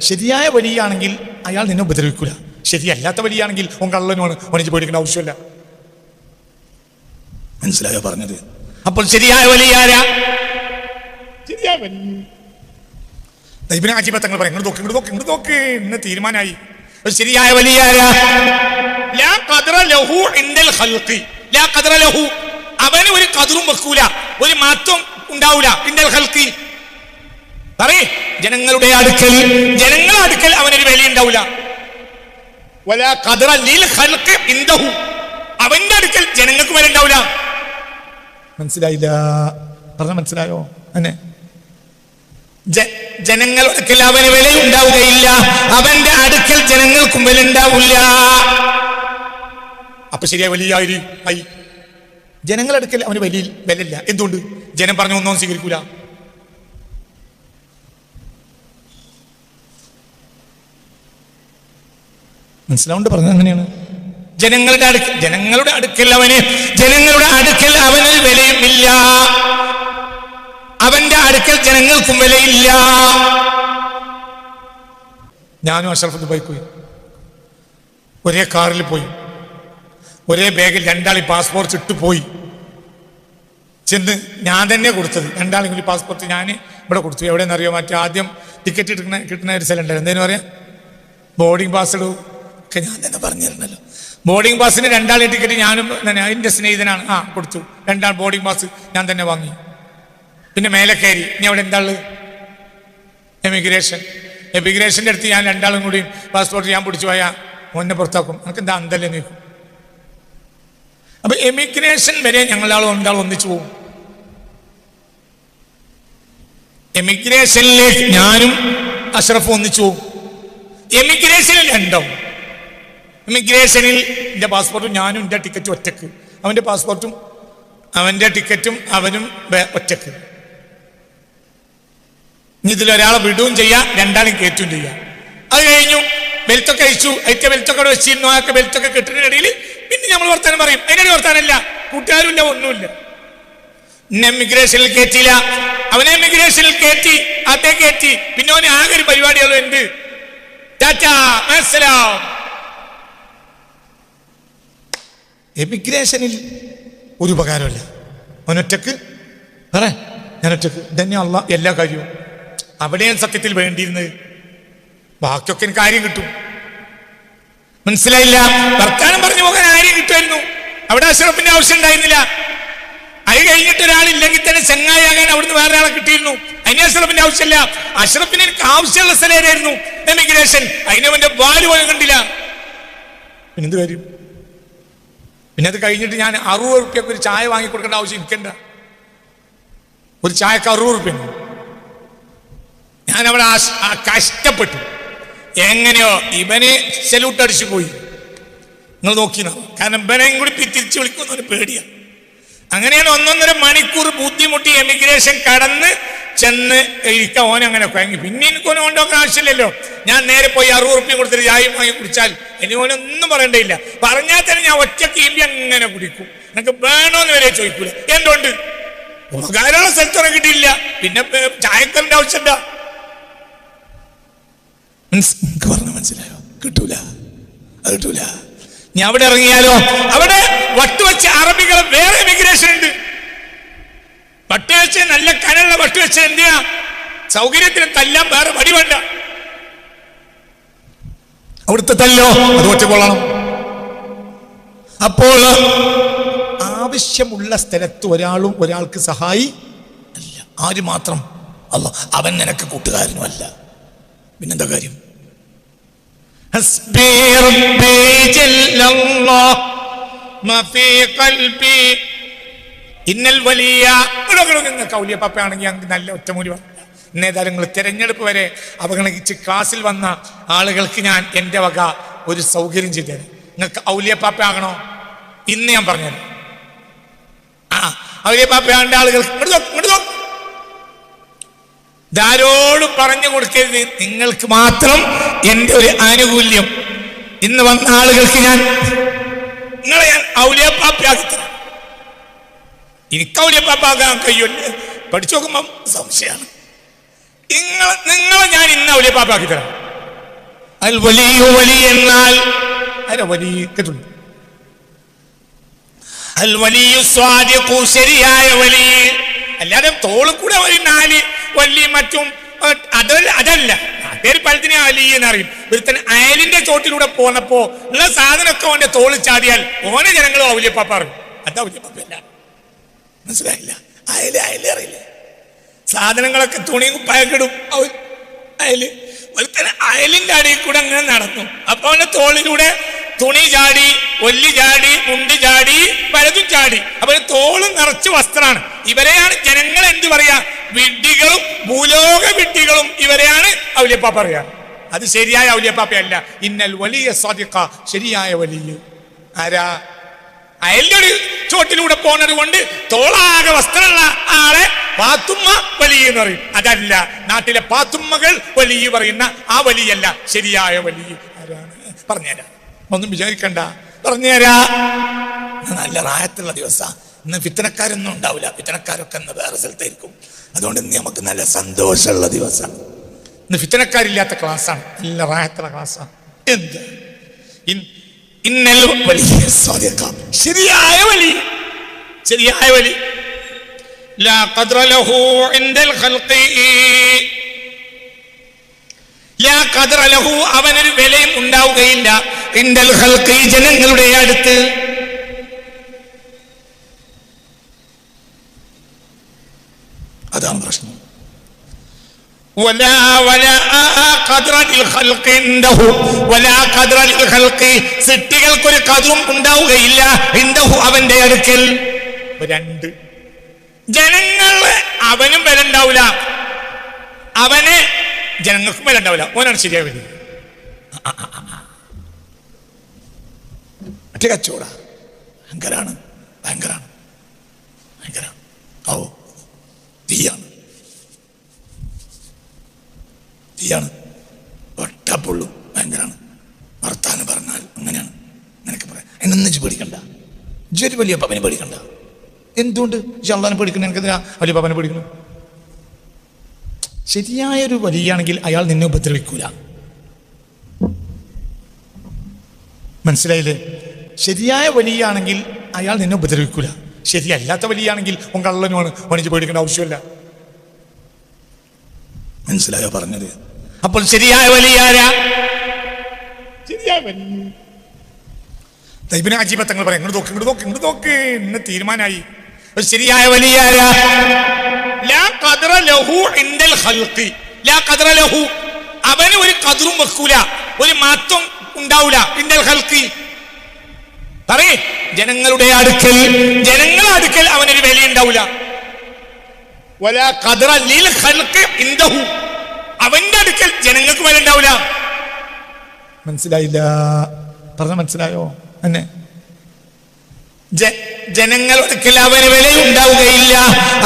ശരിയായ വഴിയാണെങ്കിൽ അയാൾ നിന്നെ ഉപദ്രവിക്കൂല. ശരിയല്ലാത്ത വഴിയാണെങ്കിൽ ഓൻ കള്ളനുമാണ് ഓനിച്ച് പേടിക്കേണ്ട ആവശ്യമില്ല. മനസ്സിലായോ പറഞ്ഞത്? അപ്പോൾ ശരിയായ വലിയാരാ ശരിയായ വലിയ ദൈവന ആജിബ തങ്ങൾ പറയും ഇങ്ങോട്ട് നോക്ക് ഇങ്ങോട്ട് നോക്ക് ഇങ്ങോട്ട് നോക്ക്. ഇന്ന് തീരുമാനമായി. ഒരു ശരിയായ വലിയാരാ ലാ ഖദ്റ ലഹു ഇൻദൽ ഖൽഖി. ലാ ഖദ്റ ലഹു. അവന് ഒരു കതിറും വെക്കൂല. ഒരു മാറ്റവും ഉണ്ടാവൂല. ഇൻദൽ ഖൽഖി. പറയേ. ജനങ്ങളുടെ അടുക്കൽ ജനങ്ങളുടെ അടുക്കൽ അവനൊരു വില ഉണ്ടാവില്ല അവന്റെ അടുക്കൽ ജനങ്ങൾക്ക് വില ഉണ്ടാവില്ല മനസ്സിലായില്ല. പറഞ്ഞ മനസ്സിലായോ? അന്നെ. ജനങ്ങൾക്ക് അവന് വില ഉണ്ടാവുകയില്ല. അവന്റെ അടുക്കൽ ജനങ്ങൾക്കും വില ഉണ്ടാവില്ല അപ്പൊ ശരിയാ വലിയ ആയി അടുക്കൽ അവന് വലിയ വിലയില്ല എന്തുകൊണ്ട്? ജനം പറഞ്ഞു ഒന്നും സ്വീകരിക്കൂല. മനസ്സിലാവുണ്ട് പറഞ്ഞത് അങ്ങനെയാണ്. ജനങ്ങളുടെ അടുക്ക ജനങ്ങളുടെ അടുക്കൽ അവന് ജനങ്ങളുടെ അടുക്കൽ അവന് വിലയുമില്ല. അവന്റെ അടുക്കൽ ജനങ്ങൾക്കും വിലയില്ല. ഞാനും അഷറഫ് ദുബായി പോയി. ഒരേ കാറിൽ പോയി. ഒരേ ബാഗിൽ രണ്ടാളി പാസ്പോർട്ട് ഇട്ട് പോയി. ചെന്ന് ഞാൻ തന്നെ കൊടുത്തത്. രണ്ടാളും കൂടി പാസ്പോർട്ട് ഞാൻ ഇവിടെ കൊടുത്തു. എവിടെയെന്ന് അറിയോ മറ്റേ ആദ്യം ടിക്കറ്റ് കിട്ടുന്ന കിട്ടുന്ന ഒരു സ്ഥലം ഉണ്ടായിരുന്നു. എന്തേലും പറയാം? ബോർഡിംഗ് പാസ് ഒക്കെ ഞാൻ തന്നെ പറഞ്ഞിരുന്നല്ലോ. ബോർഡിംഗ് പാസിന് രണ്ടാളെ ടിക്കറ്റ് ഞാനും എന്റെ സ്നേഹിതനാണ്. ആ കൊടുത്തു. രണ്ടാൾ ബോർഡിംഗ് പാസ് ഞാൻ തന്നെ വാങ്ങി. പിന്നെ മേലെ കയറി. ഇനി അവിടെ എന്താൾ എമിഗ്രേഷൻ എമിഗ്രേഷന്റെ അടുത്ത് ഞാൻ രണ്ടാളും കൂടി പാസ്പോർട്ട് ഞാൻ പിടിച്ചു പോയാൽ മുന്നെ പുറത്താക്കും. നമുക്ക് എന്താ അന്തല്ലേ നീക്കും അപ്പൊ എമിഗ്രേഷൻ വരെ ഞങ്ങളാളും രണ്ടാളും ഒന്നിച്ചു പോകും. എമിഗ്രേഷനിലേക്ക് ഞാനും അഷ്റഫും ഒന്നിച്ചു പോകും. എമിഗ്രേഷനിൽ രണ്ടാവും. ഇമിഗ്രേഷനിൽ എന്റെ പാസ്പോർട്ടും ഞാനും എന്റെ ടിക്കറ്റും ഒറ്റയ്ക്ക്. അവന്റെ പാസ്പോർട്ടും അവന്റെ ടിക്കറ്റും അവനും ഒറ്റയ്ക്ക്. ഇനി ഇതിലൊരാളെ വിടുകയും ചെയ്യാം രണ്ടാളും കയറ്റുകയും ചെയ്യാം. അത് കഴിഞ്ഞു ബെൽറ്റൊക്കെ അയച്ചു അയച്ച ബെൽറ്റൊക്കെ അവിടെ വെച്ചിരുന്നു. ആ ബെൽറ്റൊക്കെ കിട്ടുന്നതിനിടയിൽ പിന്നെ നമ്മൾ വർത്താനം പറയും. അതിനൊരു വർത്താനല്ല? കൂട്ടുകാരുമില്ല ഒന്നുമില്ല. എന്നെ ഇമിഗ്രേഷനിൽ കയറ്റിയില്ല. അവനെ ഇമിഗ്രേഷനിൽ കയറ്റി അതേ കയറ്റി. പിന്നെ അവന് ആകെ ഒരു പരിപാടികളും ഉണ്ട് ടാറ്റാ മനസ്സിലാവും എമിഗ്രേഷനിൽ ഒരു ഉപകാരമില്ല. അവനൊറ്റക്ക് പറ ഞാനൊറ്റക്ക്. ഇതന്നെ അല്ല എല്ലാ കാര്യവും. അവിടെയാണ് സത്യത്തിൽ വേണ്ടിയിരുന്നത്. ബാക്കിയൊക്കെ എനിക്ക് കാര്യം കിട്ടും. മനസ്സിലായില്ല? വർത്താനം പറഞ്ഞു പോകാൻ ആര്യം കിട്ടുമായിരുന്നു. അവിടെ അഷറഫിന്റെ ആവശ്യം ഉണ്ടായിരുന്നില്ല. അത് കഴിഞ്ഞിട്ട് ഒരാളില്ലെങ്കിൽ തന്നെ ചങ്ങായാകാൻ അവിടുന്ന് വേറെ ആളെ കിട്ടിയിരുന്നു. അതിന് അഷറഫിന്റെ ആവശ്യമില്ല. അഷറഫിന് എനിക്ക് ആവശ്യമുള്ള സ്ഥലമായിരുന്നു എമിഗ്രേഷൻ അതിനവന്റെ വാൽ പോലും കണ്ടില്ല. പിന്നെന്ത് കാര്യം? പിന്നെ അത് കഴിഞ്ഞിട്ട് ഞാൻ അറുപത് റുപ്യക്ക് ഒരു ചായ വാങ്ങി കൊടുക്കേണ്ട ആവശ്യം എനിക്കണ്ട. ഒരു ചായക്ക് അറുപത് റുപ്യ ഞാൻ അവിടെ കഷ്ടപ്പെട്ടു. എങ്ങനെയോ ഇവനെ സല്യൂട്ട് പോയി. നിങ്ങൾ നോക്കിയോ കാരണം ഇവനെയും കൂടി തിരിച്ചു വിളിക്കുന്ന പേടിയാണ് അങ്ങനെയാണ് ഒന്നൊന്നര മണിക്കൂർ ബുദ്ധിമുട്ടി എമിഗ്രേഷൻ കടന്ന് ചെന്ന് ഇരിക്കാൻ ഓൻ അങ്ങനെ കുഴങ്ങി പിന്നെ എനിക്ക് ഓനെ കൊണ്ടൊക്കെ ആവശ്യമില്ലല്ലോ. ഞാൻ നേരെ പോയി അറുപത് റുപ്യ കൊടുത്തിട്ട് ചായ വാങ്ങി കുടിച്ചാൽ ഇനി ഓനൊന്നും പറയണ്ടയില്ല. പറഞ്ഞാൽ തന്നെ ഞാൻ ഒറ്റ ഇല്ല അങ്ങനെ കുടിക്കും. നിനക്ക് വേണോന്ന് വരെ ചോദിക്കൂല. എന്തുകൊണ്ട്? ഉപകാരമുള്ള സ്ഥലത്ത് കിട്ടിയില്ല. പിന്നെ ചായക്കറിന്റെ നിനക്ക് പറഞ്ഞ മനസ്സിലായോ? കിട്ടൂല. അത് കിട്ടൂല. ഞാൻ അവിടെ ഇറങ്ങിയാലോ? അവിടെ വട്ടുവെച്ച അറബികൾ വേറെ ഇമിഗ്രേഷൻ ഉണ്ട്. വട്ടുവെച്ച് നല്ല കനുള്ള വട്ടുവെച്ച് എന്തിനാ? സൗകര്യത്തിന് തല്ലാൻ വേറെ വടി വേണ്ട. അവിടുത്തെ തല്ലോ അത് ഒറ്റക്കൊള്ളണം. അപ്പോൾ ആവശ്യമുള്ള സ്ഥലത്ത് ഒരാളും ഒരാൾക്ക് സഹായി അല്ല ആര് മാത്രം? അല്ല അവൻ നിനക്ക് കൂട്ടുകാരനുമല്ല. പിന്നെന്താ കാര്യം? ഇന്നൽ വലിയ. കൗലിയ പപ്പയാണെങ്കിൽ നല്ല ഒറ്റമൂലി പറഞ്ഞു എന്നേതായാലും തിരഞ്ഞെടുപ്പ് വരെ അവഗണിച്ച് ക്ലാസ്സിൽ വന്ന ആളുകൾക്ക് ഞാൻ എന്റെ വക ഒരു സൗകര്യം ചെയ്തു തരാം നിങ്ങൾക്ക് ഔലിയപ്പാപ്പയാകണോ? ഇന്ന് ഞാൻ പറഞ്ഞത് ആ ഔലിയ പാപ്പയാണ്ട ആളുകൾക്ക് ഇങ്ങോട്ട് നോക്ക്. പറഞ്ഞു കൊടുക്കരുത്. നിങ്ങൾക്ക് മാത്രം എന്റെ ഒരു ആനുകൂല്യം. ഇന്ന് വന്ന ആളുകൾക്ക് ഞാൻ നിങ്ങളെ ഞാൻ ഔലിയപ്പാപ്പയാക്കി എനിക്ക് ഔലിയപ്പാപ്പാക്കാൻ കഴിയുമല്ലേ പഠിച്ചു നോക്കുമ്പം സംശയമാണ്. നിങ്ങളെ ഞാൻ ഇന്ന വലിയ പാപ്പാക്കി തരാം. അൽ വലിയ വലിയ എന്നാൽ ആരാ വലിയ അൽ വലിയ സ്വാദിഖു ശരിയായ വലി. അല്ലാതെ തോളിൽ കൂടെ ഒരു നാല് വലിയ മറ്റും അതല്ല അതല്ല. പേര് പലതിനെ അലി എന്നറിയും. ഒരുത്തൻ അയലിന്റെ ചോട്ടിലൂടെ പോന്നപ്പോ ഉള്ള സാധനമൊക്കെ അവന്റെ തോളിൽ ചാടിയാൽ ഓനെ ജനങ്ങൾ ഔലിയപ്പാപ്പ അറിയും. അത് പാപ്പല്ല മനസ്സിലായില്ല? അയൽ അയലറിയില്ല സാധനങ്ങളൊക്കെ തുണിയും കുപ്പായക്കിടും അയൽ. ഒരുത്തൻ അയലിന്റെ അടിയിൽ കൂടെ അങ്ങനെ നടന്നു. അപ്പൊ അവന്റെ തോളിലൂടെ തുണി ചാടി ഒല്ലി ചാടി മുണ്ട് ചാടി പലതും ചാടി. അപ്പൊ തോളും നിറച്ച് വസ്ത്രമാണ്. ഇവരെയാണ് ജനങ്ങൾ എന്ത് പറയാ? വിഡ്ഢികളും ഭൂലോക വിഡ്ഢികളും ഇവരെയാണ് ഔലിയപ്പ പറയാ. അത് ശരിയായ ഔലിയപ്പാപ്പയല്ല ഇന്നൽ വലിയ സ്വാദിക്ക ശരിയായ വലിയ. ആരാ? അയലിന്റെ ഒരു ചോട്ടിലൂടെ പോണത് കൊണ്ട് തോളാകെ വസ്ത്രമുള്ള ആളെ പാത്തുമ്മ വലിയ എന്ന് പറയും. അതല്ല നാട്ടിലെ പാത്തുമ്മകൾ വലിയ പറയുന്ന ആ വലിയല്ല ശരിയായ വലിയ ആരാണ്? പറഞ്ഞുതരാ. ഒന്നും വിചാരിക്കണ്ട. പറഞ്ഞുതരാ. നല്ല റായത്തുള്ള ദിവസം. ഇന്ന് വിത്തനക്കാരൊന്നും ഉണ്ടാവില്ല. വിത്തനക്കാരൊക്കെ ഇന്ന് വേറെ സ്ഥലത്തായിരിക്കും. അതുകൊണ്ട് ഇന്ന് നമുക്ക് നല്ല സന്തോഷമുള്ള ദിവസം. ഇന്ന് ഫിത്തനക്കാരില്ലാത്ത ക്ലാസ്സാണ് നല്ല റായത്തുള്ള ക്ലാസ്സാണ് എന്ത്? ഇന്നൽ വലിയ. ശരിയായ വലി. ശരിയായ വലി. അവനൊരു വിലയും ഉണ്ടാവുകയില്ല. ജനങ്ങളുടെ അടുത്ത്. അതാണ് പ്രശ്നം. ولا ولا قدر للخلق عنده ولا قدر للخلق സൃഷ്ടികൾക്ക് ഒരു കതിറും ഉണ്ടാവുകയില്ല ഇന്ദഹു അവന്റെ അടുക്കൽ ഇപ്പൊ രണ്ട് ജനങ്ങൾ അവനും വില ഉണ്ടാവില്ല അവന് ജനങ്ങൾക്കും വില ഉണ്ടാവില്ല ഓനാണ് ശരിയായ വരി മറ്റേ കച്ചവട ഭയങ്കരാണ് ഭയങ്കരാണ് ഭയങ്കര ഓ തീയാണ് ഒട്ടപ്പുള്ളു ഭയങ്കരാണ്. വർത്താനം പറഞ്ഞാൽ അങ്ങനെയാണ്. അങ്ങനെയൊക്കെ പറയാം. എന്നൊന്നും പേടിക്കണ്ട. ഇജ്ജൊരു വലിയ പപ്പനെ പേടിക്കണ്ട. എന്തുകൊണ്ട്? ജാളാനെ പേടിക്കണം എനിക്കെന്തിനാ വലിയ പപ്പനെ പേടിക്കണം? ശരിയായൊരു വലിയാണെങ്കിൽ അയാൾ നിന്നെ ഉപദ്രവിക്കൂല. മനസ്സിലായില്ലേ? ശരിയായ വലിയാണെങ്കിൽ അയാൾ നിന്നെ ഉപദ്രവിക്കൂല. ശരിയല്ലാത്ത വലിയാണെങ്കിൽ ഓൻ കള്ളനുമാണ്. വണിച്ച് പേടിക്കേണ്ട ആവശ്യമില്ല. മനസ്സിലായോ പറഞ്ഞത്? അപ്പോൾ ശരിയായ വലിയാരാ ശരിയായ വലിയ തങ്ങൾ പറയാം. ഇങ്ങോട്ട് നോക്ക് ഇങ്ങോട്ട് നോക്ക് ഇങ്ങോട്ട് നോക്ക്. ഇന്ന് തീരുമാനമായി ഒരു ശരിയായ വലിയാരാ ലാ ഖദ്റ ലഹു ഇൻദൽ ഖൽഖി. ലാ ഖദ്റ ലഹു. അവന് ഒരു കതിറും വെക്കൂല. ഒരു മാറ്റം ഉണ്ടാവൂല. ഇൻദൽ ഹൽക്കി പറയേ. ജനങ്ങളുടെ അടുക്കൽ ജനങ്ങളുടെ അടുക്കൽ അവനൊരു വില ഉണ്ടാവൂല. വലാ ഖദ്റ ലിൽ ഖൽഖി ഇൻദഹു. അവന്റെ അടുക്കൽ ജനങ്ങൾക്ക് വില ഉണ്ടാവൂല മനസ്സിലായില്ല. പറഞ്ഞ മനസ്സിലായോ? എന്നെ ജനങ്ങൾ ജനങ്ങളുടെ അടുക്കൽ അവന് വില ഉണ്ടാവുകയില്ല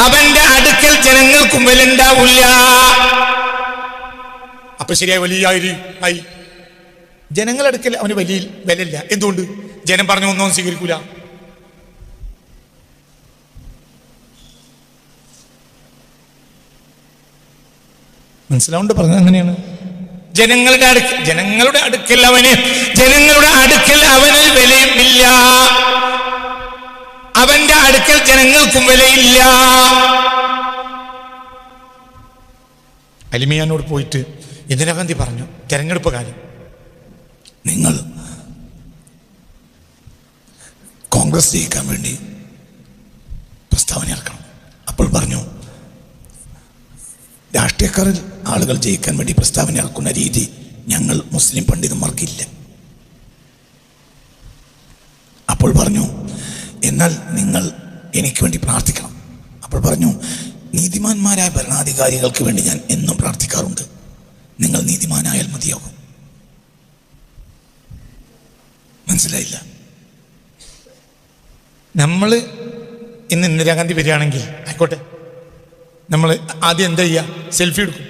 അവന്റെ അടുക്കൽ ജനങ്ങൾക്കും വില ഉണ്ടാവില്ല അപ്പൊ ശരിയായി വലിയ ആയി. ജനങ്ങളടുക്കൽ ജനങ്ങളുടെ അവന് വലിയ വിലയില്ല. എന്തുകൊണ്ട്? ജനം പറഞ്ഞു ഒന്നും സ്വീകരിക്കൂല. മനസ്സിലാവുണ്ട് പറഞ്ഞത് അങ്ങനെയാണ്. ജനങ്ങളുടെ അടുക്ക ജനങ്ങളുടെ അടുക്കൽ അവന് ജനങ്ങളുടെ അടുക്കൽ അവന് വിലയുമില്ല. അവന്റെ അടുക്കൽ ജനങ്ങൾക്കും വിലയില്ല. അലിമിയാനോട് പോയിട്ട് ഇന്ദിരാഗാന്ധി പറഞ്ഞു തെരഞ്ഞെടുപ്പ് കാലം നിങ്ങൾ കോൺഗ്രസ് ജയിക്കാൻ വേണ്ടി പ്രസ്താവന ഇറക്കണം. അപ്പോൾ പറഞ്ഞു രാഷ്ട്രീയക്കാരിൽ ആളുകൾ ജയിക്കാൻ വേണ്ടി പ്രസ്താവന ഇറക്കുന്ന രീതി ഞങ്ങൾ മുസ്ലിം പണ്ഡിതന്മാർക്കില്ല. അപ്പോൾ പറഞ്ഞു എന്നാൽ നിങ്ങൾ എനിക്ക് വേണ്ടി പ്രാർത്ഥിക്കണം. അപ്പോൾ പറഞ്ഞു നീതിമാന്മാരായ ഭരണാധികാരികൾക്ക് വേണ്ടി ഞാൻ എന്നും പ്രാർത്ഥിക്കാറുണ്ട്. നിങ്ങൾ നീതിമാനായാൽ മതിയാകും. മനസ്സിലായില്ല. നമ്മൾ ഇന്ന് ഇന്ദിരാഗാന്ധി വരികയാണെങ്കിൽ ആയിക്കോട്ടെ. നമ്മൾ ആദ്യം എന്താ ചെയ്യുക സെൽഫി എടുക്കും.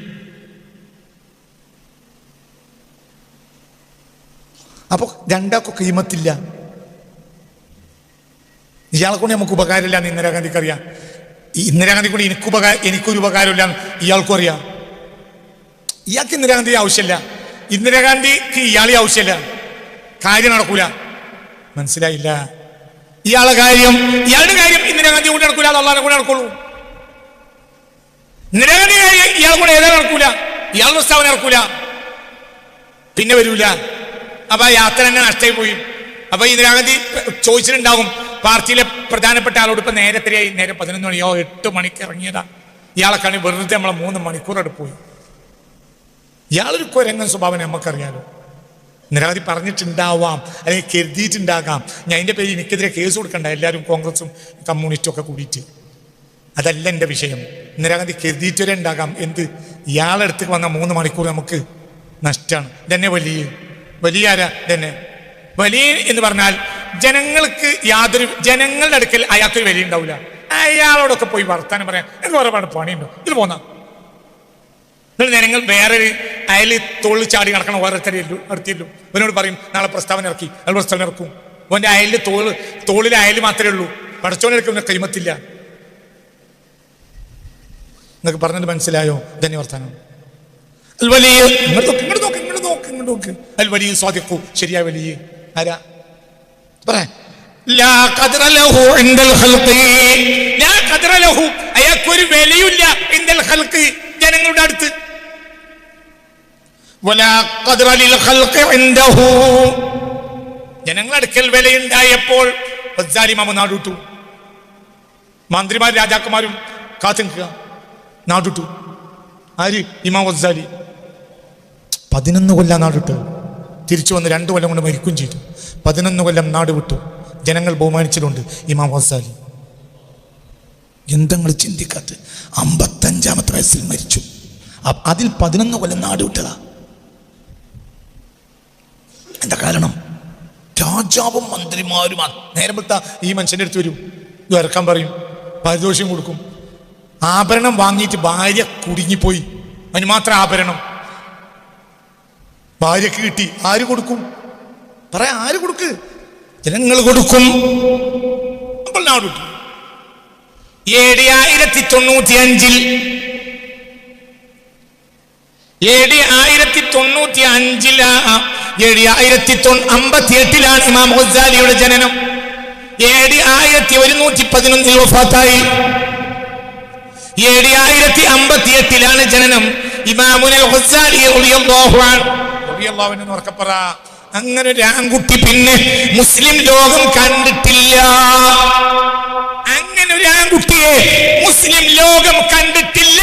അപ്പൊ രണ്ടാക്കും കീമത്തില്ല. ഇയാളെ കൊണ്ട് നമുക്ക് ഉപകാരമില്ല എന്ന് ഇന്ദിരാഗാന്ധിക്ക് അറിയാം. ഇന്ദിരാഗാന്ധി കൊണ്ട് എനിക്ക് ഉപകാരം എനിക്കൊരു ഉപകാരമില്ല ഇയാൾക്കും അറിയാം. ഇയാൾക്ക് ഇന്ദിരാഗാന്ധി ആവശ്യമില്ല. ഇന്ദിരാഗാന്ധിക്ക് ഇയാളെ ആവശ്യമില്ല. കാര്യം നടക്കൂല. മനസ്സിലായില്ല. ഇയാളെ കാര്യം ഇയാളുടെ കാര്യം ഇന്ദിരാഗാന്ധി കൊണ്ട് നടക്കൂല. അത് കൂടെ നടക്കുള്ളൂ. കാര്യം ഇയാൾ കൂടെ ഏതാ നടക്കൂല. ഇയാൾ പ്രസ്താവന നടക്കൂല. പിന്നെ വരൂല. അപ്പൊ യാത്ര തന്നെ നഷ്ടമായി പോയി. അപ്പൊ ഇന്ദിരാഗാന്ധി ചോദിച്ചിട്ടുണ്ടാകും പാർട്ടിയിലെ പ്രധാനപ്പെട്ട ആളോട് ഇപ്പൊ നേരത്തെയായി നേരെ പതിനൊന്ന് മണിയോ എട്ട് മണിക്ക് ഇറങ്ങിയതാ. ഇയാളെ കാണി വെറുതെ നമ്മളെ മൂന്ന് മണിക്കൂർ എടുത്ത് പോയി. ഇയാളൊരു കുരങ്ങൻ സ്വഭാവം നമുക്കറിയാലോ. നിരവധി പറഞ്ഞിട്ടുണ്ടാവാം അല്ലെങ്കിൽ കരുതിയിട്ടുണ്ടാകാം. ഞാൻ എന്റെ പേര് എനിക്കെതിരെ കേസ് കൊടുക്കണ്ട. എല്ലാവരും കോൺഗ്രസും കമ്മ്യൂണിസ്റ്റും ഒക്കെ കൂടിയിട്ട്. അതല്ല എന്റെ വിഷയം. ഇന്ദിരാഗാന്ധി കരുതിയിട്ടവരെ ഉണ്ടാകാം. എന്ത്? ഇയാളെ ഇയാളെടുത്ത് വന്ന മൂന്ന് മണിക്കൂർ നമുക്ക് നഷ്ടമാണ് ഇതന്നെ വലിയ വലിയ ആരാ ഇതന്നെ? വലിയ എന്ന് പറഞ്ഞാൽ ജനങ്ങൾക്ക് യാതൊരു ജനങ്ങളുടെ അടുക്കൽ അയാൾക്കൊരു വലിയ ഉണ്ടാവില്ല അയാളോടൊക്കെ പോയി വർത്താനം പറയാം എനിക്ക് ഒരുപാട് പണിയുണ്ടോ? ഇത് പോന്നാ. എന്നിട്ട് ജനങ്ങൾ വേറൊരു അയൽ തോളിൽ ചാടി നടക്കണം ഓരോരുത്തരെയല്ലോ നടത്തിയല്ലു ഇവനോട് പറയും നാളെ പ്രസ്താവന ഇറക്കി. അയാൾ പ്രസ്താവന ഇറക്കും. അവന്റെ അയലിൽ തോൾ തോളിൽ അയൽ മാത്രമേ ഉള്ളൂ. പടച്ചോനെടുക്കുന്ന കൈമത്തില്ല നിങ്ങൾക്ക് പറഞ്ഞത് മനസ്സിലായോ ഇതന്നെ വർത്താനം അൽ വലിയ ഇങ്ങോട്ട് നോക്ക് ഇങ്ങോട്ട് നോക്ക് ഇങ്ങോട്ട് നോക്ക് ഇങ്ങോട്ട് നോക്ക് മനസ്സിലായോ വലിയ സ്വാദിക്കൂ ശരിയായ വലിയ. ആരാ? പറയാ അയാൾക്കൊരു വിലയില്ല ജനങ്ങളുടെ അടുത്ത്. ജനങ്ങളുടെ അടുക്കൽ വിലയുണ്ടായപ്പോൾ നാടുവിട്ടു മന്ത്രിമാരും രാജാക്കന്മാരും കാത്തു നിൽക്കുക നാടുവിട്ടു ആര്? ഇമാം വസ്സാലി പതിനൊന്ന് കൊല്ലം നാടിട്ടു. തിരിച്ചു വന്ന് രണ്ട് കൊല്ലം കൊണ്ട് മരിക്കുകയും ചെയ്തു. പതിനൊന്ന് കൊല്ലം നാട് വിട്ടു. ജനങ്ങൾ ബഹുമാനിച്ചിട്ടുണ്ട് ഇമാം വസാലി എന്തെങ്കിലും ചിന്തിക്കാത്ത അമ്പത്തഞ്ചാമത്തെ വയസ്സിൽ മരിച്ചു. അതിൽ പതിനൊന്ന് കൊല്ലം നാട് വിട്ടതാ. എന്താ കാരണം? രാജാവും മന്ത്രിമാരും നേരം വിട്ട ഈ മനുഷ്യന്റെ അടുത്ത് വരും. ഇറക്കാൻ പറയും. പാരിതോഷ്യം കൊടുക്കും. ആഭരണം വാങ്ങിയിട്ട് ഭാര്യ കുടുങ്ങിപ്പോയി. അതിന് മാത്രം ആഭരണം. ഭാര്യക്ക് കിട്ടി. ആര് കൊടുക്കും? പറയാ ആര് കൊടുക്ക്? ജനങ്ങൾ കൊടുക്കും. അപ്പോൾ നാട് വിട്ടു ഏഴ് ആയിരത്തി തൊണ്ണൂറ്റി അഞ്ചിൽ ഏഴ് ആയിരത്തി തൊണ്ണൂറ്റി അഞ്ചിലാ ഏഴ് ആയിരത്തി അമ്പത്തി എട്ടിലാണ് ഇമാം ഹുസാലിയുടെ ജനനം. ഏഴ് ആയിരത്തി ഒരുന്നൂറ്റി പതിനൊന്നിൽ വഫാത്തായി. ഏഴ് ആയിരത്തി അമ്പത്തി എട്ടിലാണ് ജനനം ഇമാമുനൽ അങ്ങനെ ഒരു ആൺകുട്ടി പിന്നെ മുസ്ലിം ലോകം കണ്ടിട്ടില്ല. അങ്ങനെ ഒരു ആൺകുട്ടിയെ മുസ്ലിം ലോകം കണ്ടിട്ടില്ല.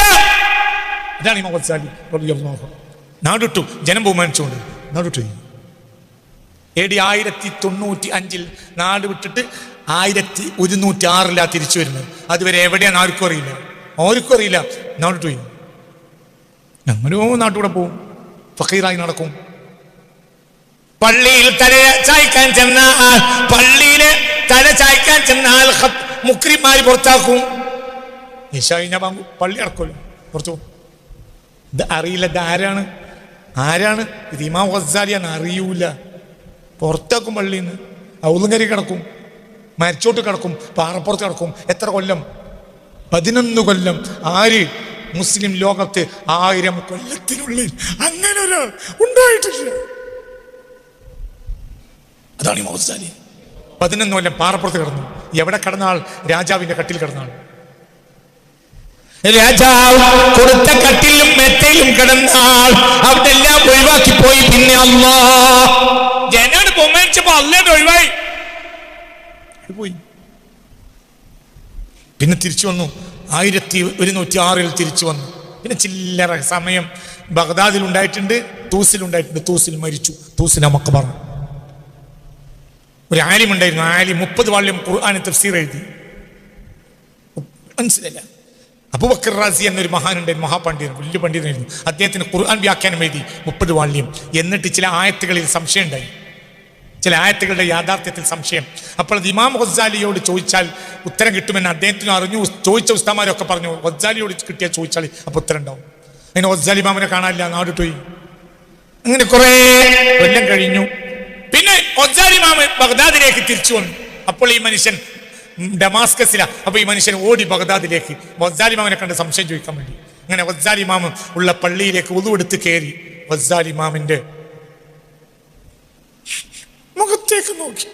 അതാണ് ഇമാം. നാടുട്ടു ജനം ബഹുമാനിച്ചുകൊണ്ട് നാടുട്ടു എ ഡി ആയിരത്തി തൊണ്ണൂറ്റി അഞ്ചിൽ നാട് വിട്ടിട്ട് ആയിരത്തി ഒരുന്നൂറ്റി ആറിലാണ് തിരിച്ചു വരുന്നത്. അതുവരെ എവിടെയാണ് ആർക്കും അറിയില്ല. ആർക്കും അറിയില്ല. നാട്ടിട്ട് പോയി ഞങ്ങളോ നാട്ടുകൂടെ പോവും. ഫക്കീറായി നടക്കും. പള്ളിയിൽ തല ചായ്ക്കാൻ ചെന്ന പള്ളിയിലെ തല ചായ്ക്കാൻ ചെന്നാൽ മുക്രിമാരി മുക്രിമാര് പുറത്താക്കും. നിശ കഴിഞ്ഞാൽ ബാങ്ക് പള്ളി അടക്കുമല്ലോ പുറത്തു ഇത് അറിയില്ല. ഇത് ആരാണ്? ആരാണ്? ഇത് ഇമാം ഗസാലിയാന്ന് അറിയൂല. പുറത്താക്കും പള്ളിയിൽ നിന്ന്. ഔലങ്കരി കിടക്കും. മരിച്ചോട്ട് കിടക്കും. പാറപ്പുറത്ത് കിടക്കും. എത്ര കൊല്ലം? പതിനൊന്ന് കൊല്ലം ആര് മുസ്ലിം ലോകത്ത് ആയിരം കൊല്ലത്തിനുള്ളിൽ അങ്ങനെ ഒരു ഉണ്ടായിട്ടില്ല. അതാണ് മൗസാലി. പതിനൊന്ന് കൊല്ലം പാറപ്പുറത്ത് കിടന്നു. എവിടെ കിടന്നാൾ? രാജാവിന്റെ കട്ടിൽ കിടന്നാൾ. രാജാവ് കൊടുത്ത കട്ടിലും മെത്തയിലും കിടന്നാൾ. അവിടെ എല്ലാം ഒഴിവാക്കി പോയി പിന്നെ അല്ലാ ജനാണ് ബഹുമാനിച്ചപ്പോ അല്ലേ ഒഴിവായി. പോയി. പിന്നെ തിരിച്ചു വന്നു. ആയിരത്തി ഒരുന്നൂറ്റി ആറിൽ തിരിച്ചു വന്നു. പിന്നെ ചില്ലറ സമയം ബഗ്ദാദിൽ ഉണ്ടായിട്ടുണ്ട് തൂസിൽ ഉണ്ടായിട്ടുണ്ട്. തൂസിൽ മരിച്ചു. തൂസിൽ അമ്മയ്ക്ക് പറഞ്ഞു. ഒരു ആലിം ഉണ്ടായിരുന്നു. ആലി മുപ്പത് വാള്യം ഖുർആൻ തഫ്സീർ എഴുതി. മനസ്സിലല്ല അബുബക്കർ റാസി എന്നൊരു മഹാനുണ്ടായിരുന്നു മഹാപണ്ഡിതൻ വലിയ പണ്ഡിതനായിരുന്നു അദ്ദേഹത്തിന് ഖുർആൻ വ്യാഖ്യാനം എഴുതി മുപ്പത് വാള്യം. എന്നിട്ട് ചില ആയത്തുകളിൽ സംശയം ഉണ്ടായി ചില ആയത്തുകളുടെ യാഥാർത്ഥ്യത്തിൽ സംശയം. അപ്പോൾ അത് ഇമാം ഹൊസാലിയോട് ചോദിച്ചാൽ ഉത്തരം കിട്ടുമെന്ന് അദ്ദേഹത്തിന് അറിഞ്ഞു. ചോദിച്ച ഉസ്താമാരൊക്കെ പറഞ്ഞു ഹൊസാലിയോട് കിട്ടിയാൽ ചോദിച്ചാൽ അപ്പോൾ ഉത്തരം ഉണ്ടാവും. അതിന് ഹൊസാലി ഇമാമിനെ കാണാനില്ല നാട് പോയി അങ്ങനെ കുറേ കൊല്ലം കഴിഞ്ഞു. പിന്നെ ഹൊസാലി മാമ ബഗ്ദാദിലേക്ക് തിരിച്ചു വന്നു. അപ്പോൾ ഈ മനുഷ്യൻ ഡമാസ്കസില. അപ്പൊ ഈ മനുഷ്യൻ ഓടി ബഗ്ദാദിലേക്ക്. ഹൊസാലി മാമനെ കണ്ട് സംശയം ചോദിക്കാൻ വേണ്ടി. അങ്ങനെ വസാലി മാമൻ ഉള്ള പള്ളിയിലേക്ക് ഉതുവെടുത്ത് കയറി. വസാലി മുഖത്തേക്ക് നോക്കി.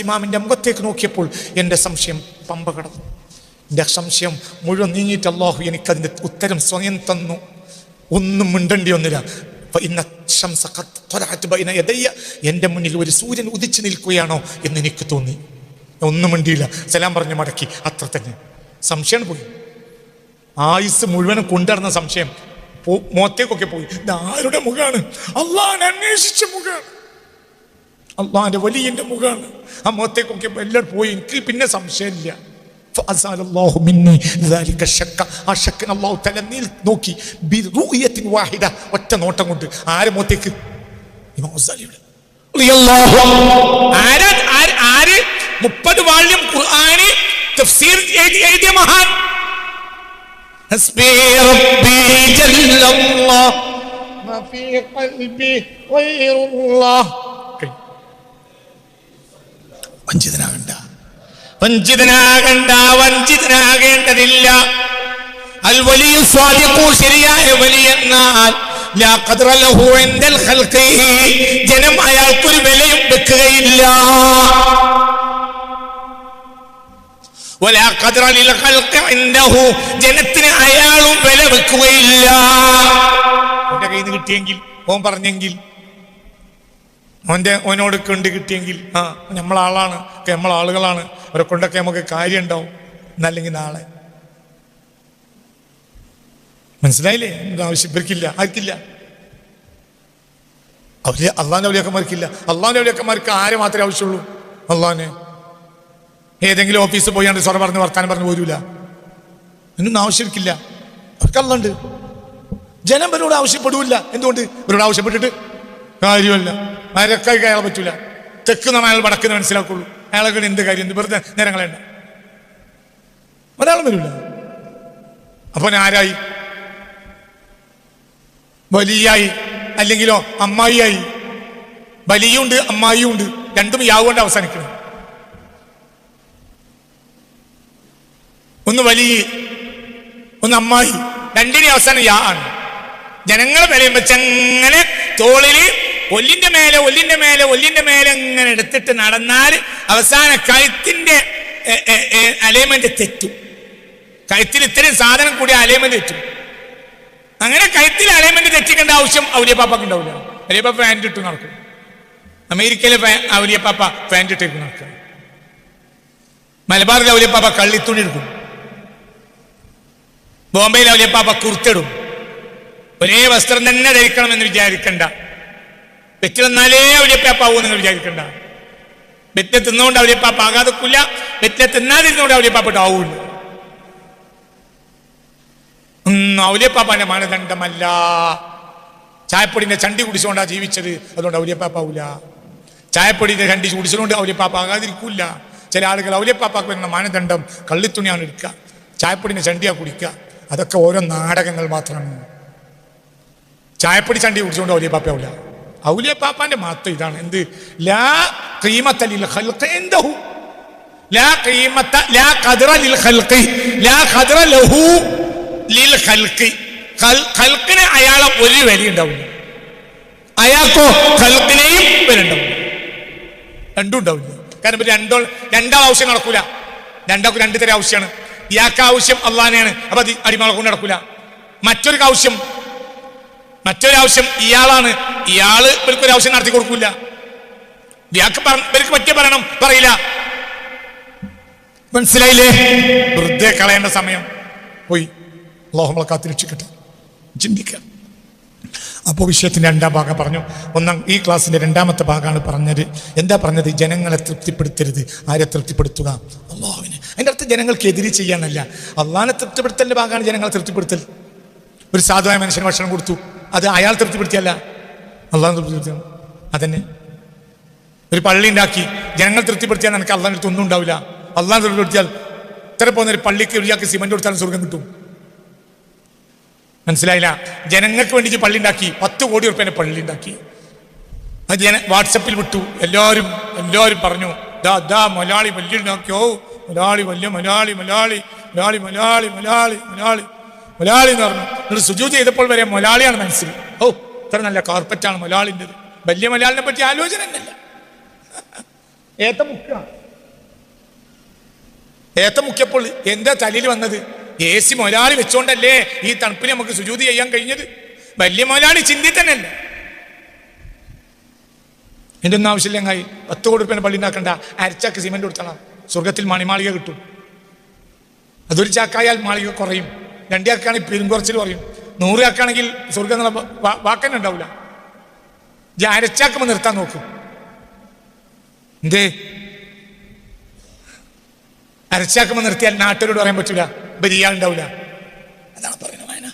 ഇമാമിന്റെ മുഖത്തേക്ക് നോക്കിയപ്പോൾ എന്റെ സംശയം പമ്പ കടന്നു. എന്റെ സംശയം മുഴുവൻ നീങ്ങിയിട്ട് അള്ളാഹു എനിക്കതിന്റെ ഉത്തരം സ്വയം തന്നു. ഒന്നും മിണ്ടണ്ടി ഒന്നില്ല എന്റെ മുന്നിൽ ഒരു സൂര്യൻ ഉദിച്ചു നിൽക്കുകയാണോ എന്ന് എനിക്ക് തോന്നി. ഒന്നും മിണ്ടിയില്ല. സലാം പറഞ്ഞു മടക്കി. അത്ര തന്നെ. സംശയമാണ് പോയി. ആയുസ് മുഴുവനും കൊണ്ടുവരുന്ന സംശയം. മോത്തേക്കൊക്കെ പോയി. ഇത് ആരുടെ മുഖമാണ് അള്ളാഹ് അന്വേഷിച്ച മുഖാണ്. അള്ളാഹിന്റെ വലിയന്റെ മുഖമാണ് ആ മോത്തേക്കൊക്കെ എല്ലാവരും പോയി. എനിക്ക് പിന്നെ സംശയമില്ല. ആ ഷക്കിന് അള്ളാഹു തല നോക്കി. വാഹിദ. ഒറ്റ നോട്ടം കൊണ്ട്. ആര് മോത്തേക്ക് മുപ്പത് വാള്യം ഖുർആാന് തഫ്സീർ എഴുതി എഴുതിയ മഹാൻ حسبي ربي جل الله ما في قلبي غير الله വഞ്ചിതനാകണ്ട വഞ്ചിതനാകണ്ട വഞ്ചിതനാകേണ്ടതില്ല അൽ വലിയ സ്വാദിക്കൂ ശരിയായ വലിയ എന്നാൽ ലാ ഖദ്റ ലഹു ഇൻദൽ ഖൽഖി. ജനം അയാൾക്കൊരു വിലയും വെക്കുകയില്ല ജനത്തിന് അയാളും വില വെക്കുകയില്ല. അവന്റെ കയ്യിൽ നിന്ന് കിട്ടിയെങ്കിൽ ഓൻ പറഞ്ഞെങ്കിൽ ഓന്റെ ഓനോട് കൊണ്ട് കിട്ടിയെങ്കിൽ ആ നമ്മളാളാണ് ഒക്കെ നമ്മളാളുകളാണ് അവരെ കൊണ്ടൊക്കെ നമുക്ക് കാര്യം ഉണ്ടാവും എന്നല്ലെങ്കിൽ നാളെ. മനസ്സിലായില്ലേ? ആവശ്യം ഇവർക്കില്ല ആർക്കില്ല അവർ അള്ളാന്റെ ഔലിയാക്കന്മാർക്കില്ല. അള്ളാന്റെ ഔലിയാക്കന്മാർക്ക് ആരെ മാത്രമേ ആവശ്യമുള്ളൂ? അള്ളാനെ ഏതെങ്കിലും ഓഫീസിൽ പോയാണ്ട് സ്വറ പറഞ്ഞ് വർത്താനം പറഞ്ഞു പോരൂല. എന്നൊന്നും ആവശ്യമില്ല. അവർക്ക് അല്ലുണ്ട് ജനം ഇവരോട് ആവശ്യപ്പെടൂല്ല. എന്തുകൊണ്ട്? ഇവരോട് ആവശ്യപ്പെട്ടിട്ട് കാര്യമല്ല. മരക്കായി അയാളെ പറ്റൂല. തെക്ക് നമ്മൾ അയാൾ വടക്കുന്ന മനസ്സിലാക്കുള്ളൂ. അയാളെ എന്ത് കാര്യം? വെറുതെ നേരം കളയണ്ട ഒരാളും വരില്ല അപ്പൊ ആരായി? വലിയായി. അല്ലെങ്കിലോ അമ്മായിയായി. വലിയുണ്ട് അമ്മായിയുണ്ട്. രണ്ടും യാവുകൊണ്ട് അവസാനിക്കണം. ഒന്ന് വലിയ ഒന്ന് അമ്മായി. രണ്ടിനെ അവസാനം യാ ആണ്. ജനങ്ങളെ വിലയുമ്പോ വെച്ച് അങ്ങനെ തോളിൽ ഒല്ലിന്റെ മേലെ ഒല്ലിന്റെ മേലെ ഒല്ലിന്റെ മേലെ ഇങ്ങനെ എടുത്തിട്ട് നടന്നാൽ അവസാന കഴുത്തിന്റെ അലൈൻമെന്റ് തെറ്റും. കഴുത്തിൽ ഇത്രയും സാധനം കൂടി അലൈൻമെന്റ് തെറ്റും. അങ്ങനെ കഴുത്തിൽ അലൈൻമെന്റ് തെറ്റിക്കേണ്ട ആവശ്യം ഔലിയപ്പാപ്പക്ക് ഉണ്ടാവില്ല. ഔലിയപ്പാപ്പ ഫാൻ ഇട്ട് നടക്കും. അമേരിക്കയിലെ ഔലിയപ്പാപ്പ ഫാൻ ഇട്ട് നടക്കും. മലബാറിലെ ഔലിയപ്പാപ്പ കള്ളിത്തുണി എടുക്കും. ബോംബെയിലെ ഔലിയപ്പാപ്പ കുർത്തിടും. ഒരേ വസ്ത്രം തന്നെ ധരിക്കണം എന്ന് വിചാരിക്കണ്ട. വെറ്റ് തന്നാലേ അവലിയപ്പാപ്പാവൂ നിങ്ങൾ വിചാരിക്കണ്ട. വെറ്റിനെ തിന്നുകൊണ്ട് അവലിയപ്പാപ്പ ആകാതെക്കില്ല. വെറ്റിനെ തിന്നാതിരുന്നുകൊണ്ട് അവലിയപ്പാപ്പട്ട് ആവൂല്ല ഒന്നും അവലിയപ്പാപ്പാന്റെ മാനദണ്ഡമല്ല. ചായപ്പൊടിന്റെ ചണ്ടി കുടിച്ചുകൊണ്ടാ ജീവിച്ചത്. അതുകൊണ്ട് അവലിയപ്പാപ്പാവൂല ചായപ്പൊടിന്റെ ചണ്ടി കുടിച്ചുകൊണ്ട് അവലിയപ്പാപ്പ ആകാതിരിക്കൂല ചില ആളുകൾ അവലിയപ്പാപ്പാക്ക് വരുന്ന മാനദണ്ഡം കള്ളിത്തുണിയാണ് എടുക്കുക. ചായപ്പൊടിന്റെ ചണ്ടിയാ കുടിക്കുക. അതൊക്കെ ഓരോ നാടകങ്ങൾ മാത്രമാണ് ചായപ്പൊടി ചണ്ടി കുടിച്ചുകൊണ്ട് ഔലിയ പാപ്പ മാത്രം ഇതാണ്. എന്ത്? ലാ ക്രീമത്ത ലിൽ ലാ ലാ ലിൽ ലാ ലഹു ലിൽ അയാളെ ഒരു വില ഉണ്ടാവില്ല അയാൾക്കോ ഖൽഖിനെയും വില ഉണ്ടാവില്ല രണ്ടും ഉണ്ടാവില്ല കാരണം രണ്ടോ രണ്ടാം ആവശ്യം നടക്കൂല. രണ്ടാൾക്ക് രണ്ട് തരം ആവശ്യമാണ് ഇയാൾക്ക് ആവശ്യം അള്ളഹാനെയാണ് അപ്പൊ അത് അടിമകളെ കൊണ്ട് നടക്കൂല. മറ്റൊരു ആവശ്യം മറ്റൊരാവശ്യം ഇയാളാണ്. ഇയാൾ ഇവർക്കൊരു ആവശ്യം നടത്തി കൊടുക്കൂല. ഇയാൾക്ക് ഇവർക്ക് പറ്റിയ പറയണം പറയില്ല. മനസ്സിലായില്ലേ? വെറുതെ കളയേണ്ട സമയം. പോയി. അള്ളാഹുമ്മളെ കാത്തിരക്ഷിക്കട്ടെ. ചിന്തിക്കുക അപ്പോൾ വിഷയത്തിന്റെ രണ്ടാം ഭാഗം പറഞ്ഞു. ഒന്നാം ഈ ക്ലാസ്സിന്റെ രണ്ടാമത്തെ ഭാഗമാണ് പറഞ്ഞത്. എന്താ പറഞ്ഞത്? ജനങ്ങളെ തൃപ്തിപ്പെടുത്തരുത്. ആരെ തൃപ്തിപ്പെടുത്തുക? അള്ളാഹുവിനെ. അതിന്റെ അർത്ഥം ജനങ്ങൾക്ക് എതിരി ചെയ്യാനല്ല. അള്ളാഹിനെ തൃപ്തിപ്പെടുത്തലിന്റെ ഭാഗമാണ് ജനങ്ങളെ തൃപ്തിപ്പെടുത്തൽ. ഒരു സാധുവായ മനുഷ്യന് ഭക്ഷണം കൊടുത്തു. അത് അയാൾ തൃപ്തിപ്പെടുത്തിയല്ല. അള്ളാഹ് തൃപ്തിപ്പെടുത്തിയാണ് അതന്നെ. ഒരു പള്ളി ഉണ്ടാക്കി. ജനങ്ങൾ തൃപ്തിപ്പെടുത്തിയാൽ നിനക്ക് അള്ളാഹിന്റെ അടുത്ത് ഒന്നും ഉണ്ടാവില്ല. അള്ളാഹ് തൃപ്തിപ്പെടുത്തിയാൽ ഇത്ര പോകുന്ന ഒരു പള്ളിക്ക് ഒരു സിമന്റ് കൊടുത്താലും സ്വർഗം കിട്ടും. മനസ്സിലായില്ല? ജനങ്ങൾക്ക് വേണ്ടി പള്ളി ഉണ്ടാക്കി പത്ത് കോടി ഉറുപ്പ്യന്റെ പള്ളി ഉണ്ടാക്കി അത് ജന വാട്സപ്പിൽ വിട്ടു. എല്ലാവരും എല്ലാവരും പറഞ്ഞു ദാ ദാ മലയാളി വലിയ ഉണ്ടാക്കിയോ? മലയാളി വലിയ മലയാളി മലയാളി മലയാളി മലയാളി മലയാളി മലയാളി മലയാളി എന്ന് പറഞ്ഞു. എന്നിട്ട് സുജൂത് ചെയ്തപ്പോൾ വരെ മലയാളിയാണ് മനസ്സിൽ. ഓ ഇത്ര നല്ല കാർപ്പറ്റാണ് മലയാളിന്റെത്. വലിയ മലയാളിനെ പറ്റി ആലോചന തന്നെയല്ല ഏത്ത മുക്കാണ് ഏത്ത മുക്കിയപ്പോൾ എന്താ തലയിൽ വന്നത്? എ സി മൊലാളി വെച്ചോണ്ടല്ലേ ഈ തണുപ്പിന് നമുക്ക് സുജൂതി ചെയ്യാൻ കഴിഞ്ഞത്? വലിയ മൊലാളി ചിന്തി തന്നെയല്ലേ എന്റെ ഒന്നും ഞങ്ങൾ പത്ത് കോടി രൂപ പള്ളി ഉണ്ടാക്കണ്ട. അരച്ചാക്ക് സിമെന്റ് കൊടുത്തണം. സ്വർഗത്തിൽ മണിമാളിക കിട്ടും. അതൊരു ചാക്കായാൽ മാളിക കുറയും. രണ്ടു ചാക്കാണെങ്കിൽ പെരുംകുറച്ചിൽ കുറയും. നൂറ് ചാക്കാണെങ്കിൽ സ്വർഗം വാക്കന്നെ ഉണ്ടാവില്ല അരച്ചാക്കുമ്പോൾ നിർത്താൻ നോക്കും. എന്തേ? അരച്ചാക്കുമ്പോൾ നിർത്തിയാൽ നാട്ടുകാരോട് പറയാൻ പറ്റൂല. ബരിയാളുണ്ടാവില്ല അതാണ് പറയുന്നത് വായന.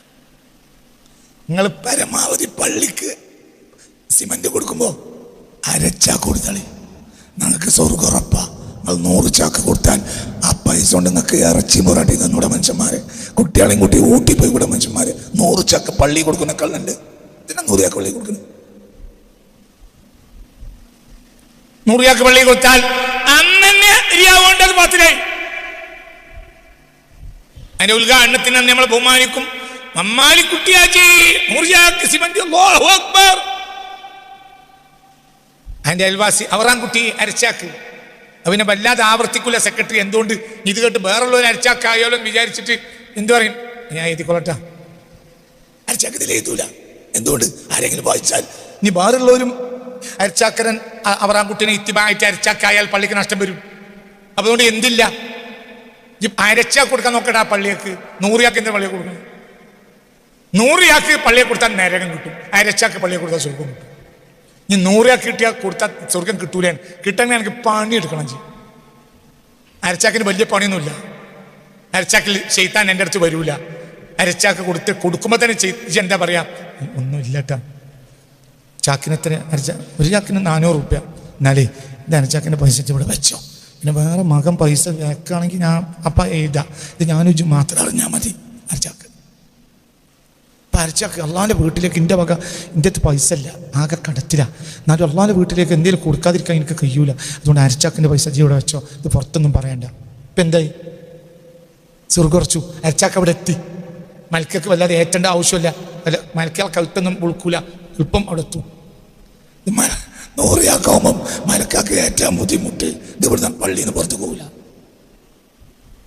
നിങ്ങൾ പരമാവധി പള്ളിക്ക് സിമന്റ് കൊടുക്കുമ്പോ അരച്ചാക്ക് കൊടുത്താളി. നിങ്ങൾക്ക് സ്വർഗം ഉറപ്പാ. നിങ്ങൾ നൂറ് ചാക്ക് കൊടുത്താൽ ആ പൈസ കൊണ്ട് നിങ്ങൾക്ക് ഇറച്ചി പൊറാട്ടി തന്നൂടെ മനുഷ്യന്മാരെ കുട്ടികളെയും കുട്ടി ഊട്ടി പോയി കൂടെ മനുഷ്യന്മാരെ. നൂറ് ചാക്ക് പള്ളി കൊടുക്കുന്ന കള്ളുണ്ട് ഇതിനെ നൂറ് ചാക്ക് പള്ളി കൊടുക്കുന്നു നൂറ് ചാക്ക് പള്ളി കൊടുത്താൽ അന്നെ തന്നെ ഇരിയാവേണ്ടത് പത്തിലായി അതിന്റെ ഉദ്ഘാടനത്തിന് നമ്മൾ ബഹുമാനിക്കും. അക്ബർ. അതിന്റെ അയൽവാസി അവറാൻകുട്ടി അരച്ചാക്ക്. അവനെ വല്ലാതെ ആവർത്തിക്കില്ല സെക്രട്ടറി. എന്തുകൊണ്ട്? ഇത് കേട്ട് വേറുള്ളവർ അരച്ചാക്കായാലോ എന്ന് വിചാരിച്ചിട്ട് എന്തു പറയും? ഞാൻ എഴുതിക്കൊള്ളട്ടാ അരച്ചാക്ക് ഇതിൽ എഴുതൂല. എന്തുകൊണ്ട്? ആരെങ്കിലും വായിച്ചാൽ. ഇനി വേറുള്ളവരും അരച്ചാക്കരൻ അവറാൻകുട്ടിനെ ഇത്തിമായിട്ട് അരച്ചാക്കായാൽ പള്ളിക്ക് നഷ്ടം വരും. അതുകൊണ്ട് എന്തില്ല? ഈ അരച്ചാക്ക് കൊടുക്കാൻ നോക്കട്ടെ ആ പള്ളിയേക്ക്. നൂറിയാക്ക് എന്താ പള്ളിയെ കൊടുക്കണം. നൂറിയാക്ക് പള്ളിയെ കൊടുത്താൽ നരകം കിട്ടും. അരച്ചാക്ക് പള്ളിയെ കൊടുത്താൽ സ്വർഗം കിട്ടും. ഇനി നൂറിയാക്ക് കിട്ടിയാൽ കൊടുത്താൽ സ്വർഗം കിട്ടൂലേ കിട്ടണമെങ്കിൽ എനിക്ക് പണി എടുക്കണം ചെയ്യും അരച്ചാക്കിന് വലിയ പണിയൊന്നുമില്ല. അരച്ചാക്കിൽ ചെയ്ത്താൻ എന്റെ അടുത്ത് വരൂല. അരച്ചാക്ക് കൊടുത്ത് കൊടുക്കുമ്പോൾ തന്നെ ചെയ്ത് എന്താ പറയാ? ഒന്നുമില്ല കേട്ടാ ചാക്കിന് എത്ര അരച്ച ഒരു ചാക്കിന് നാനൂറ് റുപ്യ. എന്നാലേ ഇത് അരച്ചാക്കിന്റെ പൈസ ഇവിടെ വെച്ചോ. പിന്നെ വേറെ മകൻ പൈസ വെക്കുകയാണെങ്കിൽ ഞാൻ അപ്പ എഴുതാം. ഇത് ഞാനും മാത്രം അറിഞ്ഞാൽ മതി. അരച്ചാക്ക്. അപ്പം അരച്ചാക്ക്. അള്ളാന്റെ വീട്ടിലേക്ക് എന്റെ വക എന്റെ പൈസ ഇല്ല. ആകെ കടത്തില്ല എന്നാലും അള്ളാന്റെ വീട്ടിലേക്ക് എന്തെങ്കിലും കൊടുക്കാതിരിക്കാൻ എനിക്ക് കഴിയൂല. അതുകൊണ്ട് അരച്ചാക്കിന്റെ പൈസ ജീവിടെ വെച്ചോ. ഇത് പുറത്തൊന്നും പറയണ്ട. ഇപ്പം എന്തായി? സുർഗുറച്ചു അരച്ചാക്ക് അവിടെ എത്തി. മലക്കൾക്ക് വല്ലാതെ ഏറ്റേണ്ട ആവശ്യമില്ല. അല്ല മലക്കാൾ കഴുത്തൊന്നും ഉൾക്കൂല. എളുപ്പം അവിടെ എത്തും. നൂറിയാക്കാവുമ്പം മലക്കാക്ക് ഏറ്റവും ബുദ്ധിമുട്ട്. ഇത് ഇവിടുന്ന് പള്ളിയിൽ നിന്ന് പുറത്തു പോകില്ല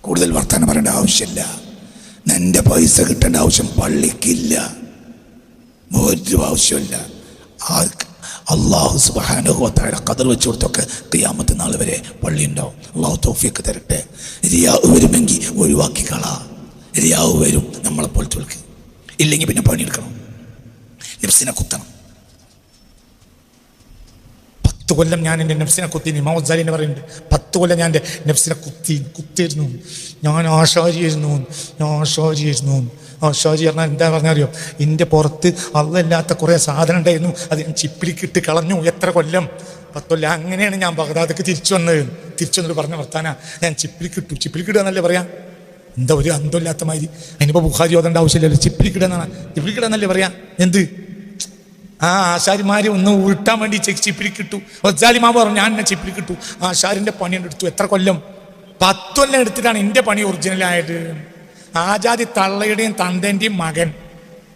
കൂടുതൽ വർത്തമാനം പറയേണ്ട ആവശ്യമില്ല. നിന്റെ പൈസ കിട്ടേണ്ട ആവശ്യം പള്ളിക്കില്ല. ഒരു ആവശ്യമില്ല. അള്ളാഹു സുബാനുഭവത്തായ കതിർ വെച്ച് കൊടുത്തൊക്കെ ക്രിയാമത്തെ നാൾ വരെ പള്ളി ഉണ്ടാവും അള്ളാഹു തോഫിയൊക്കെ തരട്ടെ. റിയാവ് വരുമെങ്കിൽ ഒഴിവാക്കി കളാ. ഇരിയാവ് വരും നമ്മളെ പോലത്തെ ഇല്ലെങ്കിൽ പിന്നെ പണിയെടുക്കണം. നെഫ്സിനെ കുത്തണം. പത്ത് കൊല്ലം ഞാൻ എന്റെ നെഫ്സിനെ കുത്തി ഇമാം ജാലിനെ പറയുന്നുണ്ട് പത്ത് കൊല്ലം ഞാൻ എന്റെ നെഫ്സിനെ കുത്തി കുത്തിയിരുന്നു. ഞാൻ ആശാരിയായിരുന്നു. ഞാൻ ആശാരിയായിരുന്നു. ആശാരി പറഞ്ഞാൽ എന്താ പറഞ്ഞറിയോ എന്റെ പുറത്ത് അല്ലല്ലാത്ത കുറേ സാധനം ഉണ്ടായിരുന്നു. അത് ഞാൻ ചിപ്പിലിക്കിട്ട് കളഞ്ഞു. എത്ര കൊല്ലം? പത്തൊല്ല അങ്ങനെയാണ് ഞാൻ ബഗ്ദാദക്ക് തിരിച്ചു വന്നത്. തിരിച്ചു വന്നിട്ട് പറഞ്ഞ വർത്താന. ഞാൻ ചിപ്പിലിക്കിട്ടു. ചിപ്പിലിക്കിടുക എന്നല്ലേ പറയാം? എന്താ ഒരു അന്തമില്ലാത്ത മാതിരി? അതിനിപ്പോൾ ബുഖാരി ഓതേണ്ട ആവശ്യമില്ലല്ലോ. ചിപ്പിലിക്കിടുക ചിപ്പിലിക്കിടുക എന്നല്ലേ പറയാം? എന്ത്? ആ ആശാരിമാരെ ഒന്ന് ഉരുട്ടാൻ വേണ്ടി ചെ- ചിപ്പിലി കിട്ടു. ഒജാലിമാ പറഞ്ഞു ഞാൻ എന്നെ ചിപ്പിരി കിട്ടു. ആശാരിന്റെ പണി എടുത്തു. എത്ര കൊല്ലം? പത്ത് കൊല്ലം എടുത്തിട്ടാണ് എന്റെ പണി ഒറിജിനലായത് ആജാതി തള്ളയുടെയും തന്തേന്റെയും മകൻ.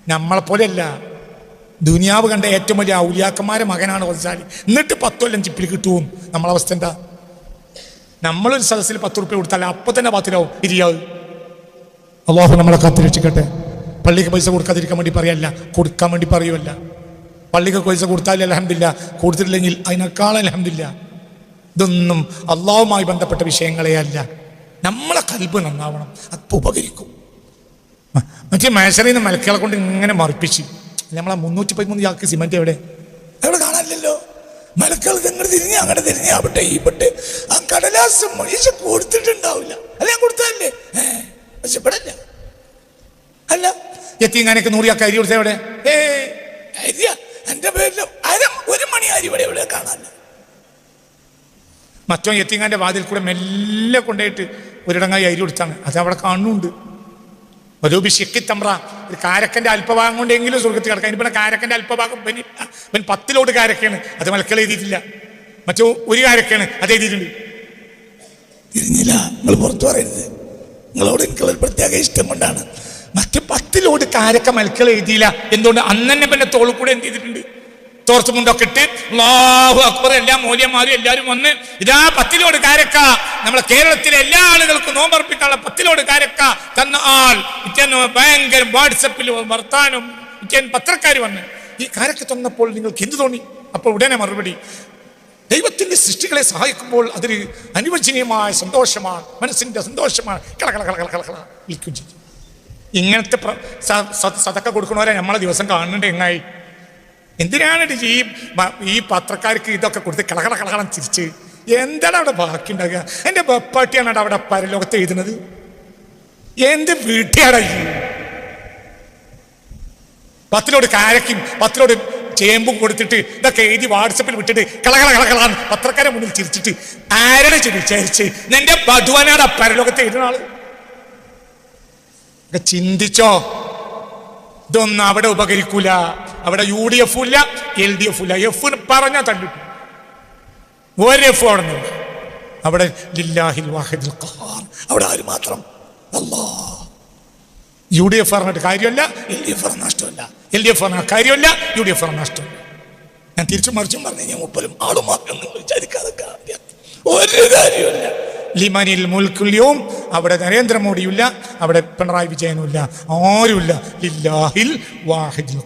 നമ്മളെ പോലെയല്ല ദുനിയാവ് കണ്ട ഏറ്റവും വലിയ ഔലിയാക്കന്മാരെ മകനാണ് വസാലി എന്നിട്ട് പത്ത് കൊല്ലം ചിപ്പിൽ കിട്ടുവും നമ്മളെ അവസ്ഥ എന്താ? നമ്മളൊരു സദസ്സിൽ പത്ത് റുപ്യ കൊടുത്താൽ അപ്പൊ തന്നെ പത്തിലാവും. ഇരിയാവ്. അള്ളാഹു നമ്മളെ കാത്തിരക്ഷിക്കട്ടെ പള്ളിക്ക് പൈസ കൊടുക്കാതിരിക്കാൻ വേണ്ടി പറയല്ല. കൊടുക്കാൻ വേണ്ടി പറയുമല്ല പള്ളിക്ക് പൈസ കൊടുത്താൽ അലഹമില്ല കൊടുത്തിട്ടില്ലെങ്കിൽ അതിനേക്കാൾ അലഹമില്ല ഇതൊന്നും അള്ളാഹുമായി ബന്ധപ്പെട്ട വിഷയങ്ങളെ അല്ല. നമ്മളെ കൽബ് നന്നാവണം. അത് ഉപകരിക്കും. മറ്റേ മേശറിയിൽ നിന്ന് മലക്കുകളെ കൊണ്ട് ഇങ്ങനെ മറിപ്പിച്ച്. നമ്മളെ മുന്നൂറ്റി പതിമൂന്ന് ചാക്ക് സിമന്റ് എവിടെ? എവിടെ കാണാനില്ലല്ലോ? മലക്കൾ ഇങ്ങോട്ട് തിരിഞ്ഞ് അങ്ങോട്ട് തിരിഞ്ഞ് ആവട്ടെ ഇവിടെ ആ കടലാസ് മനുഷ്യ കൊടുത്തിട്ടുണ്ടാവില്ല. അല്ല ഞാൻ കൊടുത്തല്ലേ പക്ഷെ ഇവിടെ അല്ല എത്തിങ്ങാനൊക്കെ നൂറിയാക്ക അരി കൊടുത്ത എവിടെ? ഏ കാണാനില്ല മറ്റോ എത്തിങ്ങാന്റെ വാതിൽ കൂടെ മെല്ലെ കൊണ്ടുപോയിട്ട് ഒരിടങ്ങായി അരി കൊടുത്താണ്. അത് അവിടെ കാണുന്നുണ്ട്. ഒരു തമ്പ്ര ഒരു കാരക്കന്റെ അല്പഭാഗം കൊണ്ടെങ്കിലും സ്വർഗത്തിൽ കിടക്കാം. ഇനി പിന്നെ കാരക്കന്റെ അല്പഭാഗം പിന്നെ ഇവൻ പത്തിലോട്ട് കാരക്കാണ് അത് മലക്കൾ എഴുതിയിട്ടില്ല. മറ്റോ ഒരു കാരക്കാണ് അത് എഴുതിയിട്ടുണ്ട്. തിരിഞ്ഞില്ല നിങ്ങൾ പുറത്തു പറയരുത്. നിങ്ങളോട് എനിക്കുള്ള പ്രത്യേക ഇഷ്ടം കൊണ്ടാണ്. മറ്റ് പത്തിലോട് കാരക്ക മലക്കൾ എഴുതിയില്ല. എന്തുകൊണ്ട് അന്നെ പിന്നെ തോളിൽ കൂടെ എന്ത് ചെയ്തിട്ടുണ്ട്? തോർത്ത് മുണ്ടൊക്കെ ഇട്ട് അല്ലാഹു അക്ബർ എല്ലാ മൂല്യന്മാരും എല്ലാവരും വന്ന് ഇതാ പത്തിലോട് കാരക്ക. നമ്മളെ കേരളത്തിലെ എല്ലാ ആളുകൾക്കും നോമ്പർപ്പിക്കാനുള്ള പത്തിലോട് കാരക്ക തന്ന ആൾ. ഇറ്റന്ന് ഭയങ്കര വാട്സപ്പിൽ വർത്താനം ഇറ്റൻ പത്രക്കാർ വന്ന് ഈ കാരക്ക തന്നപ്പോൾ നിങ്ങൾക്ക് എന്ത് തോന്നി? അപ്പോൾ ഉടനെ മറുപടി ദൈവത്തിന്റെ സൃഷ്ടികളെ സഹായിക്കുമ്പോൾ അതൊരു അനുവചനീയമായ സന്തോഷമാണ് മനസ്സിന്റെ സന്തോഷമാണ്. കള കള കള കള കള കള വിളിക്കും ചെയ്യും ഇങ്ങനത്തെ സതക്ക കൊടുക്കണവരെ നമ്മളെ ദിവസം കാണുന്നുണ്ട് എങ്ങായി. എന്തിനാണ് ഈ ഈ പത്രക്കാർക്ക് ഇതൊക്കെ കൊടുത്ത് കളകള കളകളം ചിരിച്ച്? എന്താണ് അവിടെ ബാക്കി ഉണ്ടാകുക എന്റെ ബപ്പാട്ടിയാണ് അവിടെ പരലോകത്ത് എഴുതുന്നത്. എന്ത് വീട്ടിയാണ് ഈ പത്തിലോട് കാരക്കും പത്തിലോട് ചേമ്പും കൊടുത്തിട്ട് ഇതൊക്കെ എഴുതി വാട്സപ്പിൽ വിട്ടിട്ട് കളകള കളകളാണ് പത്രക്കാരെ മുന്നിൽ ചിരിച്ചിട്ട് ആരുടെ ചെവി വിചാരിച്ച്? നിന്റെ ബധുവനാട് പരലോകത്ത് എഴുതുന്ന ആൾ. ചിന്തിച്ചോ? ഇതൊന്നും അവിടെ ഉപകരിക്കൂല. അവിടെ യു ഡി എഫും ഇല്ല. എൽ ഡി എഫും ഇല്ല എഫ് പറഞ്ഞാൽ തള്ളിട്ടു ഒരു എഫ് അവിടെ അവിടെ ലില്ലാഹിൽ അവിടെ ആര് മാത്രം? അല്ലാ. യു ഡി എഫ് പറഞ്ഞിട്ട് കാര്യമല്ല എൽ ഡി എഫ് പറഞ്ഞ നഷ്ടമല്ല. എൽ ഡി എഫ് പറഞ്ഞ കാര്യമല്ല യു ഡി എഫ് പറഞ്ഞ നഷ്ടമല്ല. ഞാൻ തിരിച്ചും മറിച്ചും പറഞ്ഞു ഞാൻ മുപ്പതും ആളും മാത്രം നിങ്ങൾ വിചാരിക്കാതെ കാര്യം. ഒരു കാര്യമില്ല ലിമനിൽ മുൽക്കുല്യവും അവിടെ നരേന്ദ്രമോദിയില്ല അവിടെ പിണറായി വിജയനുമില്ല. ആരുമില്ല. ലില്ലാഹിൽ വാഹിദുൽ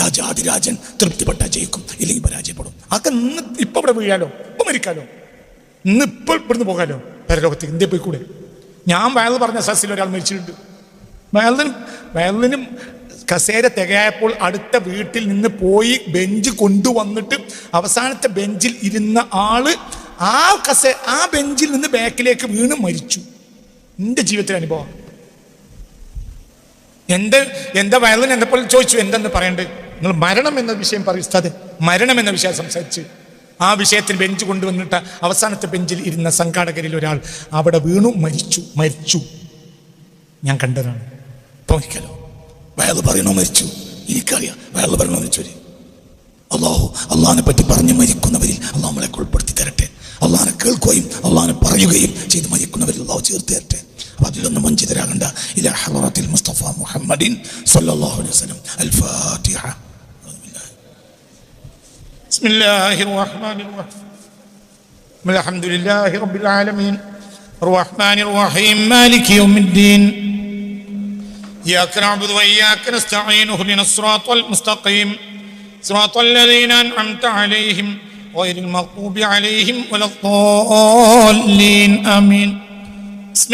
രാജാതിരാജൻ തൃപ്തിപ്പെട്ട ജയിക്കും. ഇല്ലെങ്കിൽ പരാജയപ്പെടും. അതൊക്കെ ഇന്ന് ഇപ്പൊ ഇവിടെ വീഴാലോ? ഇപ്പൊ മരിക്കാലോ? ഇന്ന് ഇപ്പോൾ ഇവിടുന്ന് പോകാലോ? പരലോകത്തേക്ക് ഇന്ത്യ പോയിക്കൂടെ? കൂടെ ഞാൻ വയൽ പറഞ്ഞ സസിൽ ഒരാൾ മരിച്ചിട്ടുണ്ട്. വയലിനും വയലിനും കസേര തികയായപ്പോൾ അടുത്ത വീട്ടിൽ നിന്ന് പോയി ബെഞ്ച് കൊണ്ടുവന്നിട്ട് അവസാനത്തെ ബെഞ്ചിൽ ഇരുന്ന ആൾ ആ കസേ ആ ബെഞ്ചിൽ നിന്ന് ബാക്കിലേക്ക് വീണ് മരിച്ചു. എന്റെ ജീവിതത്തിലെ അനുഭവം. എന്റെ എന്താ വയലിന് പോലെ ചോദിച്ചു എന്തെന്ന് പറയണ്ടേ? നിങ്ങൾ മരണം എന്ന വിഷയം പറയുന്നത് മരണം എന്ന വിഷയം സംസാരിച്ച്. ആ വിഷയത്തിൽ ബെഞ്ച് കൊണ്ടുവന്നിട്ട് അവസാനത്തെ ബെഞ്ചിൽ ഇരുന്ന സംഘാടകരിൽ ഒരാൾ അവിടെ വീണു മരിച്ചു മരിച്ചു. ഞാൻ കണ്ടതാണ്. തോന്നിക്കലോ വയൽ പറയണോ മരിച്ചു? എനിക്കറിയാം വയൽ പറയണോ മരിച്ചു അള്ളാഹു അള്ളഹാനെ പറ്റി പറഞ്ഞ് മരിക്കുന്നവരിൽ അള്ളാഹ് നമ്മളെ ഉൾപ്പെടുത്തി തരട്ടെ. അള്ളഹാനെ കേൾക്കുകയും അള്ളഹാനെ പറയുകയും ചെയ്ത് മരിക്കുന്നവരിൽ അള്ളാഹു ചേർത്ത് തരട്ടെ അപ്പൊ അതിലൊന്നും വഞ്ചിതരാകണ്ട ഇല ഹലറത്തിൽ മുസ്തഫ മുഹമ്മദിൻ സല്ലല്ലാഹു അലൈഹി വസല്ലം അൽ ഫാത്തിഹ بسم الله الرحمن الرحيم الحمد لله رب العالمين الرحمن الرحيم مالك يوم الدين إياك نعبد وإياك نستعين اهدنا الصراط المستقيم صراط الذين أنعمت عليهم غير المغضوب عليهم ولا الضالين. آمين. بسم